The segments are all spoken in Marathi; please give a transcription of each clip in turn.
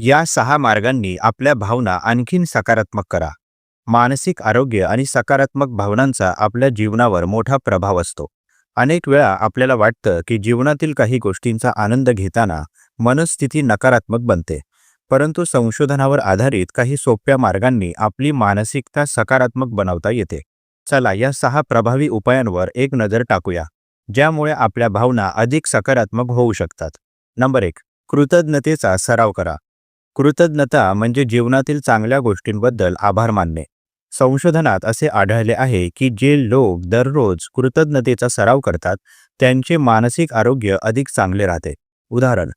या सहा मार्गांनी आपल्या भावना आणखीन सकारात्मक करा. मानसिक आरोग्य आणि सकारात्मक भावनांचा आपल्या जीवनावर मोठा प्रभाव असतो. अनेक वेळा आपल्याला वाटतं की जीवनातील काही गोष्टींचा आनंद घेताना मनस्थिती नकारात्मक बनते. परंतु संशोधनावर आधारित काही सोप्या मार्गांनी आपली मानसिकता सकारात्मक बनवता येते. चला या सहा प्रभावी उपायांवर एक नजर टाकूया ज्यामुळे आपल्या भावना अधिक सकारात्मक होऊ शकतात. नंबर एक कृतज्ञतेचा सराव करा. कृतज्ञता म्हणजे जीवनातील चांगल्या गोष्टींबद्दल आभार मानणे. संशोधनात असे आढळले आहे की जे लोक दररोज कृतज्ञतेचा सराव करतात त्यांचे मानसिक आरोग्य अधिक चांगले राहते. उदाहरण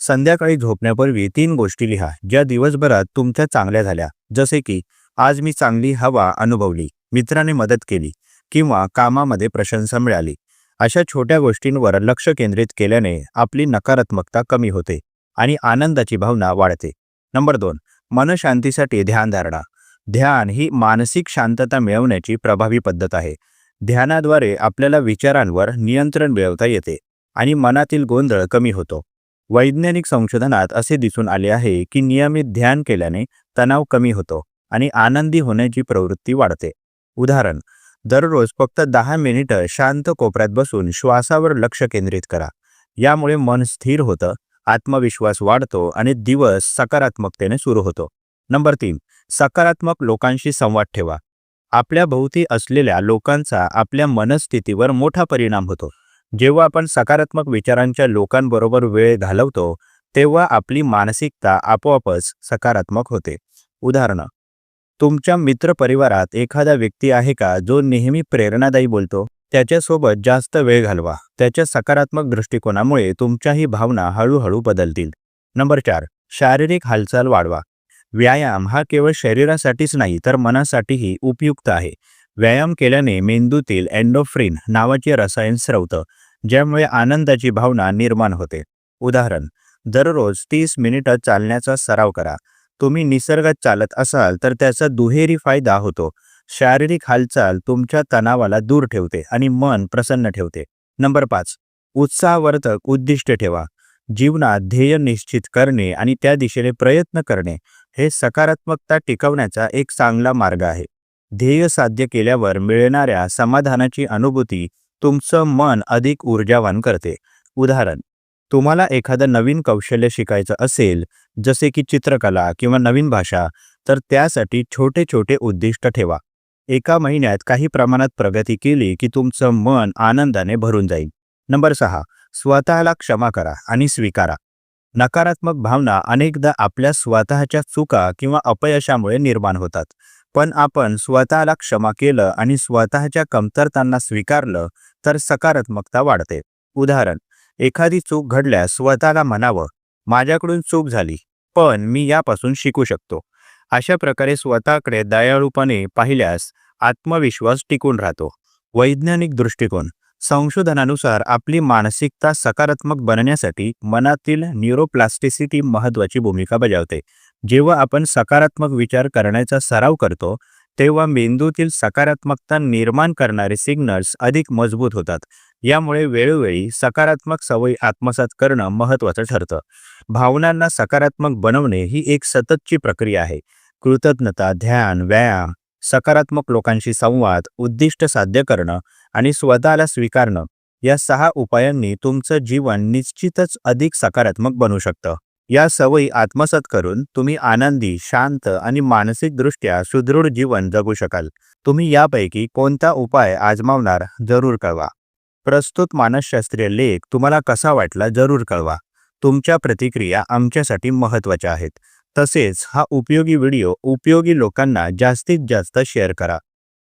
संध्याकाळी झोपण्यापूर्वी तीन गोष्टी लिहा ज्या दिवसभरात तुमच्या चांगल्या झाल्या. जसे की आज मी चांगली हवा अनुभवली मित्राने मदत केली किंवा कामामध्ये प्रशंसा मिळाली. अशा छोट्या गोष्टींवर लक्ष केंद्रित केल्याने आपली नकारात्मकता कमी होते आणि आनंदाची भावना वाढते. नंबर दोन मनशांतीसाठी ध्यानधारणा ध्यान ही मानसिक शांतता मिळवण्याची प्रभावी पद्धत आहे. ध्यानाद्वारे आपल्याला विचारांवर नियंत्रण मिळवता येते आणि मनातील गोंधळ कमी होतो. वैज्ञानिक संशोधनात असे दिसून आले आहे की नियमित ध्यान केल्याने तणाव कमी होतो आणि आनंदी होण्याची प्रवृत्ती वाढते. उदाहरण दररोज फक्त दहा मिनिटं शांत कोपऱ्यात बसून श्वासावर लक्ष केंद्रित करा. यामुळे मन स्थिर होतं आत्मविश्वास वाढतो आणि दिवस सकारात्मकतेने सुरू होतो. नंबर तीन सकारात्मक लोकांशी संवाद ठेवा. आपल्या भोवती असलेल्या लोकांचा आपल्या मनस्थितीवर मोठा परिणाम होतो. जेव्हा आपण सकारात्मक विचारांच्या लोकांबरोबर वेळ घालवतो तेव्हा आपली मानसिकता आपोआपच सकारात्मक होते. उदाहरण तुमच्या मित्रपरिवारात एखादा व्यक्ती आहे का जो नेहमी प्रेरणादायी बोलतो? त्याच्यासोबत जास्त वेळ घालवा. त्याच्या सकारात्मक दृष्टिकोनामुळे तुमच्याही भावना हळूहळू बदलतील. नंबर चार शारीरिक हालचाल वाढवा. व्यायाम हा केवळ शरीरासाठीच नाही तर मनासाठीही उपयुक्त आहे. व्यायाम केल्याने मेंदूतील एन्डोफ्रिन नावाचे रसायन स्रवतं ज्यामुळे आनंदाची भावना निर्माण होते. उदाहरण दररोज तीस मिनिटं चालण्याचा सराव करा. तुम्ही निसर्गात चालत असाल तर त्याचा दुहेरी फायदा होतो. शारीरिक हालचाल तुमच्या तणावाला दूर ठेवते आणि मन प्रसन्न ठेवते. नंबर पाच उत्साहवर्धक उद्दिष्ट ठेवा. जीवनात ध्येय निश्चित करणे आणि त्या दिशेने प्रयत्न करणे हे सकारात्मकता टिकवण्याचा एक चांगला मार्ग आहे. ध्येय साध्य केल्यावर मिळणाऱ्या समाधानाची अनुभूती तुमचं मन अधिक ऊर्जावान करते. उदाहरण तुम्हाला एखादं नवीन कौशल्य शिकायचं असेल जसे की चित्रकला किंवा नवीन भाषा तर त्यासाठी छोटे छोटे उद्दिष्ट ठेवा. एका महिन्यात काही प्रमाणात प्रगती केली की तुमचं मन आनंदाने भरून जाईल. नंबर सहा स्वतःला क्षमा करा आणि स्वीकारा. नकारात्मक भावना अनेकदा आपल्या स्वतःच्या चुका किंवा अपयशामुळे निर्माण होतात. पण आपण स्वतःला क्षमा केलं आणि स्वतःच्या कमतरतांना स्वीकारलं तर सकारात्मकता वाढते. उदाहरण एखादी चूक घडल्यास स्वतःला म्हणावं माझ्याकडून चूक झाली पण मी यापासून शिकू शकतो. अशा प्रकारे स्वतःकडे दयाळूपणे पाहिल्यास आत्मविश्वास टिकून राहतो. वैज्ञानिक दृष्टिकोन संशोधनानुसार आपली मानसिकता सकारात्मक बनण्यासाठी मनातील न्यूरोप्लास्टिसिटी महत्त्वाची भूमिका बजावते. जेव्हा आपण सकारात्मक विचार करण्याचा सराव करतो तेव्हा मेंदूतील सकारात्मकता निर्माण करणारे सिग्नल्स अधिक मजबूत होतात. यामुळे वेळोवेळी सकारात्मक सवयी आत्मसात करणं महत्त्वाचं ठरतं. भावनांना सकारात्मक बनवणे ही एक सततची प्रक्रिया आहे. कृतज्ञता ध्यान व्यायाम सकारात्मक लोकांशी संवाद उद्दिष्ट साध्य करणं आणि स्वतःला स्वीकारणं या सहा उपायांनी तुमचं जीवन निश्चितच अधिक सकारात्मक बनू शकतं. या सवयी आत्मसात करून तुम्ही आनंदी शांत आणि मानसिकदृष्ट्या सुदृढ जीवन जगू शकाल. तुम्ही यापैकी कोणता उपाय आजमावणार जरूर कळवा. प्रस्तुत मानसशास्त्रीय लेख तुम्हाला कसा वाटला जरूर कळवा. तुमच्या प्रतिक्रिया आमच्यासाठी महत्त्वाच्या आहेत. तसेच हा उपयोगी व्हिडिओ उपयोगी लोकांना जास्तीत जास्त शेअर करा.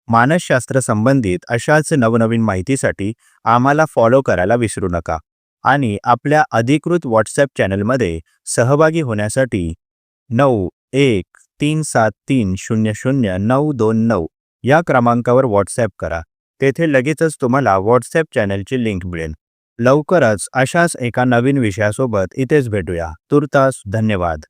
मानसशास्त्र संबंधित अशाच नवनवीन माहितीसाठी आम्हाला फॉलो करायला विसरू नका. आणि आपल्या अधिकृत व्हॉट्सॲप चॅनलमध्ये सहभागी होण्यासाठी नऊ एक तीन सात तीन शून्य शून्य नऊ दोन नऊ या क्रमांकावर व्हॉट्सॲप करा. तेथे लगेचच तुम्हाला व्हॉट्सॲप चॅनलची लिंक मिळेल. लवकरच अशाच एका नवीन विषयासोबत इथेच भेटूया. तुर्तास धन्यवाद.